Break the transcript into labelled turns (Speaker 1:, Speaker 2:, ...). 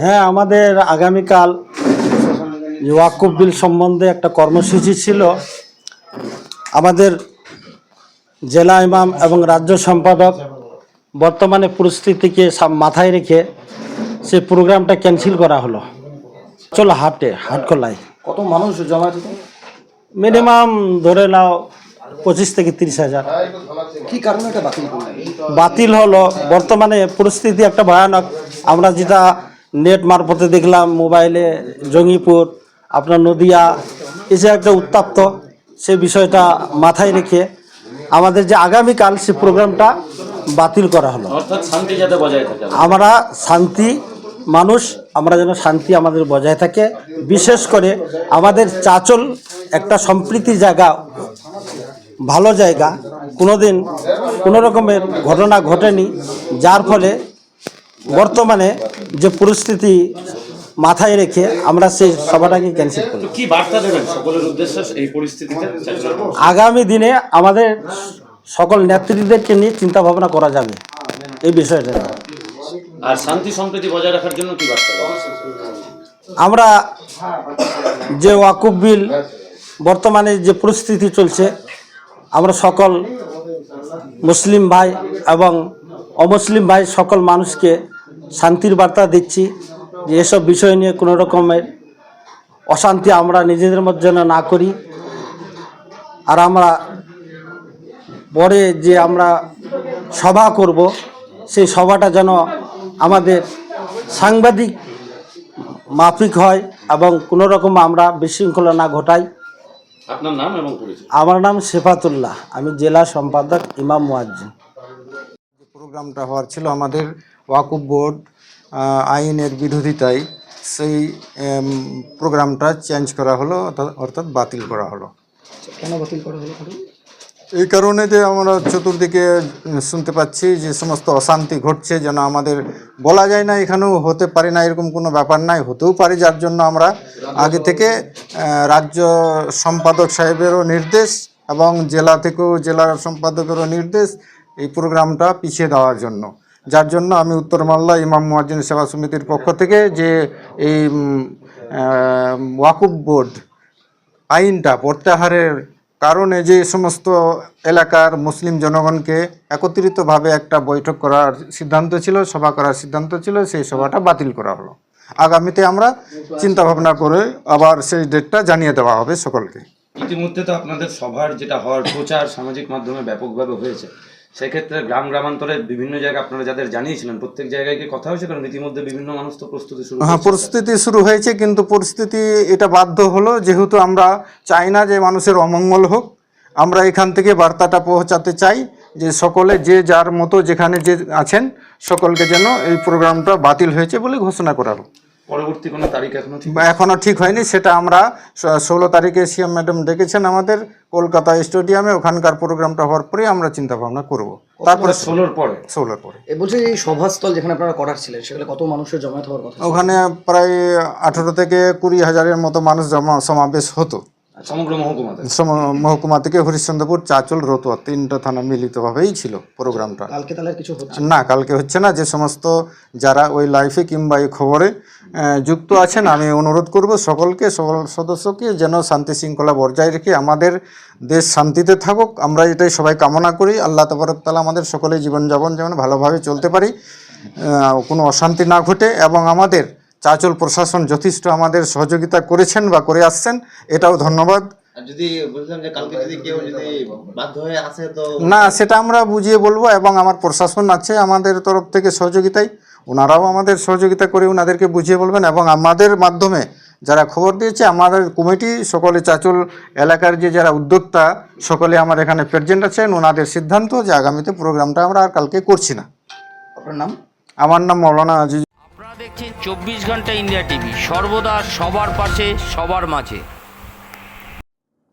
Speaker 1: হ্যাঁ আমাদের আগামীকাল ওয়াকুব বিল সম্বন্ধে একটা কর্মসূচি ছিল। আমাদের জেলা ইমাম এবং রাজ্য সম্পাদক বর্তমানে পরিস্থিতিকে মাথায় রেখে সে প্রোগ্রামটা ক্যান্সেল করা হলো। চলো হাটে হাটখোলায়
Speaker 2: কত মানুষ জমা
Speaker 1: মিনিমাম ধরে নাও পঁচিশ থেকে তিরিশ হাজার।
Speaker 2: কি কারণে এটা বাতিল করলেন?
Speaker 1: বাতিল হলো বর্তমানে পরিস্থিতি একটা ভয়ানক। আমরা যেটা নেট মারফতে দেখলাম মোবাইলে জঙ্গিপুর আপনার নদিয়া এই যে একটা উত্তাপ্ত সে বিষয়টা মাথায় রেখে আমাদের যে আগামীকাল সে প্রোগ্রামটা বাতিল করা হলো।
Speaker 3: শান্তি যাতে বজায় থাকে।
Speaker 1: আমরা শান্তি মানুষ আমরা যেন শান্তি আমাদের বজায় থাকে। বিশেষ করে আমাদের চাচল একটা সম্প্রীতি জায়গা ভালো জায়গা কোনোদিন কোনো রকমের ঘটনা ঘটেনি যার ফলে বর্তমানে যে পরিস্থিতি মাথায় রেখে আমরা সেই সভাটাকে ক্যান্সেল করি।
Speaker 3: কি বার্তা দেবেন সকলের উদ্দেশ্যে এই পরিস্থিতিতে?
Speaker 1: আগামী দিনে আমাদের সকল নেতৃত্বদেরকে নিয়ে চিন্তা ভাবনা করা যাবে এই বিষয়টা
Speaker 3: আর শান্তি সম্প্রীতি বজায় রাখার জন্য কি বার্তা
Speaker 1: আমরা যে ওয়াকুব বিল বর্তমানে যে পরিস্থিতি চলছে আমরা সকল মুসলিম ভাই এবং অমুসলিম ভাই সকল মানুষকে শান্তির বার্তা দিচ্ছি যে এসব বিষয় নিয়ে কোনো রকমের অশান্তি আমরা নিজেদের মধ্যে যেন না করি। আর আমরা পরে যে আমরা সভা করব, সেই সভাটা যেন আমাদের সাংবাদিক মাফিক হয় এবং কোনো রকম আমরা বিশৃঙ্খলা না ঘটাই।
Speaker 3: আপনার নাম এবং পরিচয়।
Speaker 1: আমার নাম শেফাতুল্লাহ। আমি জেলা সম্পাদক ইমাম মুয়াজ্জিন।
Speaker 4: প্রোগ্রামটা হওয়ার ছিল আমাদের ওয়াকুব বোর্ড আইনের বিরোধিতায় সেই প্রোগ্রামটা চেঞ্জ করা হলো অর্থাৎ- অর্থাৎ বাতিল করা হলো।
Speaker 2: কেন বাতিল করা হলো?
Speaker 4: এই কারণে যে আমরা চতুর্দিকে শুনতে পাচ্ছি যে সমস্ত অশান্তি ঘটছে, যেন আমাদের বলা যায় না এখানেও হতে পারে না, এরকম কোনো ব্যাপার নাই, হতেও পারে, যার জন্য আমরা আগে থেকে রাজ্য সম্পাদক সাহেবেরও নির্দেশ এবং জেলা থেকেও জেলার সম্পাদকেরও নির্দেশ এই প্রোগ্রামটা পিছিয়ে দেওয়ার জন্য। যার জন্য আমি উত্তর মাল্লা ইমাম মুয়াজ্জিন সেবা সমিতির পক্ষ থেকে যে এই ওয়াকুব বোর্ড আইনটা, প্রত্যাহারের কারণে যে সমস্ত এলাকার মুসলিম জনগণকে একত্রিতভাবে একটা বৈঠক করার সিদ্ধান্ত ছিল, সভা করার সিদ্ধান্ত ছিল, সেই সভাটা বাতিল করা হলো। আগামীতে আমরা চিন্তা ভাবনা করে আবার সেই ডেটটা জানিয়ে দেওয়া হবে সকলকে।
Speaker 3: ইতিমধ্যে তো আপনাদের সভার যেটা হওয়ার প্রচার সামাজিক মাধ্যমে ব্যাপকভাবে হয়েছে। সেক্ষেত্রে গ্রাম গ্রামান্তরে বিভিন্ন জায়গায় আপনারা যাদের জানিয়েছিলেন প্রত্যেক জায়গায় কি কথা হয়েছে? কারণ ইতিমধ্যে বিভিন্ন মানুষ তো প্রস্তুতি শুরু
Speaker 4: হ্যাঁ পরিস্থিতি শুরু হয়েছে কিন্তু পরিস্থিতি এটা বাধ্য হলো যেহেতু আমরা চাই না যে মানুষের অমঙ্গল হোক আমরা এখান থেকে বার্তাটা পৌঁছাতে চাই যে সকলে যে যার মতো যেখানে যে আছেন সকলকে যেন এই প্রোগ্রামটা বাতিল হয়েছে বলে ঘোষণা করা হোক।
Speaker 3: পরবর্তী কোনো তারিখ এখনও ঠিক
Speaker 4: এখনও ঠিক হয়নি সেটা আমরা ষোলো তারিখে সিএম ম্যাডাম ডেকেছেন আমাদের কলকাতা স্টেডিয়ামে ওখানকার প্রোগ্রামটা হওয়ার পরে আমরা চিন্তা ভাবনা করব তারপরে
Speaker 3: ষোলোর পরে?
Speaker 4: ষোলোর পরে।
Speaker 2: বলছে এই সভাস্থল যেখানে আপনারা করার ছিলেন সেখানে কত মানুষের জমায়েত হওয়ার কথা
Speaker 4: ওখানে প্রায় আঠেরো থেকে কুড়ি হাজারের মতো মানুষ জমা সমাবেশ হতো।
Speaker 3: সমগ্র মহকুমাতে?
Speaker 4: মহকুমা থেকে হরিশ্চন্দ্রপুর চাচল রতুয়া তিনটা থানা মিলিতভাবেই ছিল প্রোগ্রামটা।
Speaker 2: কালকে তাহলে কিছু
Speaker 4: না কালকে হচ্ছে না যে সমস্ত যারা ওই লাইফে কিংবা এই খবরে যুক্ত আছেন আমি অনুরোধ করব সকলকে সকল সদস্যকে যেন শান্তি শৃঙ্খলা বজায় রেখে আমাদের দেশ শান্তিতে থাকুক। আমরা এটাই সবাই কামনা করি। আল্লাহ তবরক তালা আমাদের সকলেই জীবনযাপন যেমন ভালোভাবে চলতে পারি। কোনো অশান্তি না ঘটে এবং আমাদের চাচল প্রশাসন যথেষ্ট আমাদের সহযোগিতা করেছেন বা করে আসছেন এটাও ধন্যবাদ।
Speaker 5: যদি বলছিলাম যে কালকে যদি কেউ যদি বাধ্য হয়ে আসে তো
Speaker 4: না সেটা আমরা বুঝিয়ে বলব এবং আমার প্রশাসন আছে আমাদের তরফ থেকে সহযোগিতায়। ওনারাও আমাদের সহযোগিতা করে ওনাদেরকে বুঝিয়ে বলবেন এবং আমাদের মাধ্যমে যারা খবর দিয়েছে আমাদের কমিটি সকলে চাচল এলাকার যে যারা উদ্যোক্তা সকলে আমার এখানে প্রেজেন্ট আছেন ওনাদের সিদ্ধান্ত যে আগামীতে প্রোগ্রামটা আমরা আর কালকে করছি না।
Speaker 2: আপনার নাম?
Speaker 4: আমার নাম মৌলানা আজিজ।
Speaker 6: আপনারা দেখছেন চব্বিশ ঘণ্টা ইন্ডিয়া টিভি সর্বদা সবার পাশে সবার মাঝে।